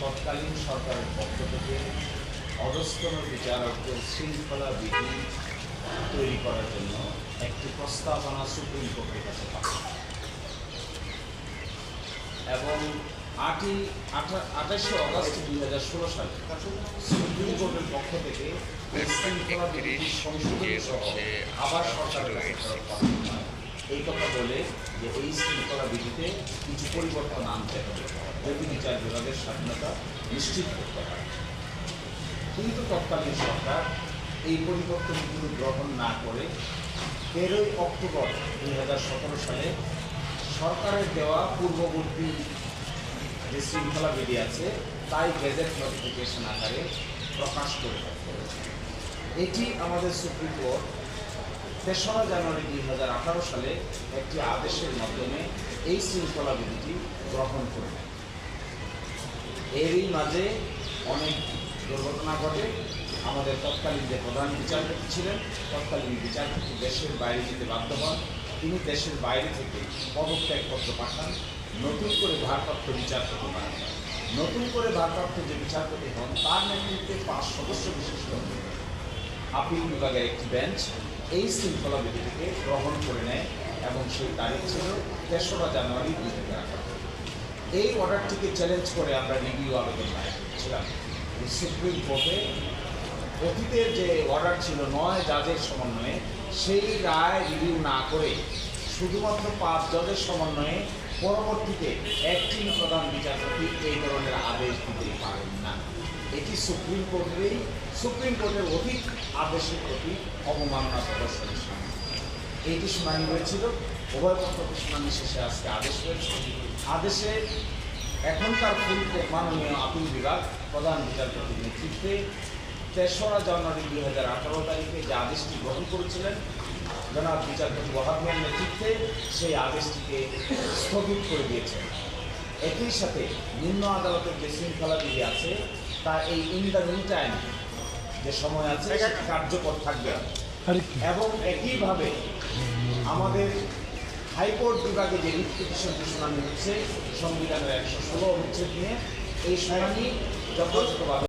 তৎকালীন সরকারের পক্ষ থেকে অধস্তন বিচারকদের শৃঙ্খলা বিধি তৈরি করার জন্য একটি প্রস্তাবনা সুপ্রিম কোর্টের কাছে এবং আটই আঠাশে অগস্ট দুই হাজার ষোলো সালে সুপ্রিম কোর্টের পক্ষ থেকে শৃঙ্খলা বিধি সংশোধন আবার সরকারের কাছে। এই কথা বলে যে এই শৃঙ্খলা বিধিতে কিছু পরিবর্তন আনতে হবে যদি বিচার বিভাগের স্বাধীনতা নিশ্চিত করতে হয় কিন্তু তৎকালীন সরকার এই পরিবর্তনগুলো গ্রহণ না করে তেরোই অক্টোবর দুই হাজার সতেরো সালে সরকারের দেওয়া পূর্ববর্তী যে শৃঙ্খলা বিধি আছে, তাই গেজেট নোটিফিকেশন আকারে প্রকাশ করে। এটি আমাদের সুপ্রিম কোর্ট তেসরা জানুয়ারি দুই হাজার আঠারো সালে একটি আদেশের মাধ্যমে এই শৃঙ্খলা বিধিটি গ্রহণ করে নেয়। এরই মাঝে অনেক দুর্ঘটনা ঘটে। আমাদের তৎকালীন যে প্রধান বিচারপতি ছিলেন, তৎকালীন বিচারপতি দেশের বাইরে যেতে বাধ্য হন। তিনি দেশের বাইরে থেকে পদত্যাগপত্র পাঠান, নতুন করে ভারপ্রাপ্ত বিচারপতি বানান নতুন করে ভারপ্রাপ্ত যে বিচারপতি হন, তার নেতৃত্বে পাঁচ সদস্য বিশিষ্ট। আপিল বিভাগের একটি বেঞ্চ এই শৃঙ্খলা বিধিটিকে গ্রহণ করে নেয় এবং সেই তারিখ ছিল তেসরা জানুয়ারি দুই হাজার আঠারো। এই অর্ডারটিকে চ্যালেঞ্জ করে আমরা রিভিউ আবেদন করেছিলাম। সুপ্রিম কোর্টে অতীতের যে অর্ডার ছিল নয় জাজের সমন্বয়ে, সেই রায় রিভিউ না করে শুধুমাত্র পাঁচ জজের সমন্বয়ে পরবর্তীতে একটি প্রধান বিচারপতি এই ধরনের আদেশ দিতে পারেন না। এটি সুপ্রিম কোর্টেরই সুপ্রিম কোর্টের অধিক আদেশের প্রতি অবমাননা প্রদর্শনের সামনে এইটি শুনানি হয়েছিল। উভয় পক্ষকে শুনানি শেষে আজকে আদেশ হয়েছে। আদেশে এখনকার ফুল কোর্ট মাননীয় আপিল বিভাগ প্রধান বিচারপতির নেতৃত্বে তেসরা জানুয়ারি দুই হাজার আঠারো তারিখে যে আদেশটি গ্রহণ করেছিলেন জনাব বিচারপতি ওয়াহাব নেতৃত্বে সেই আদেশটিকে স্থগিত করে দিয়েছেন একই সাথে নিম্ন আদালতের যে শৃঙ্খলা বিধি আছে তা এই ইন দ্য মিন টাইম যে সময় আছে কার্যকর থাকবে। এবং একইভাবে আমাদের হাইকোর্ট বিভাগে যে রিট পিটিশনটি শুনানি হচ্ছে সংবিধানের একশো ষোলো অনুচ্ছেদ নিয়ে এই শুনানি যথাযথভাবে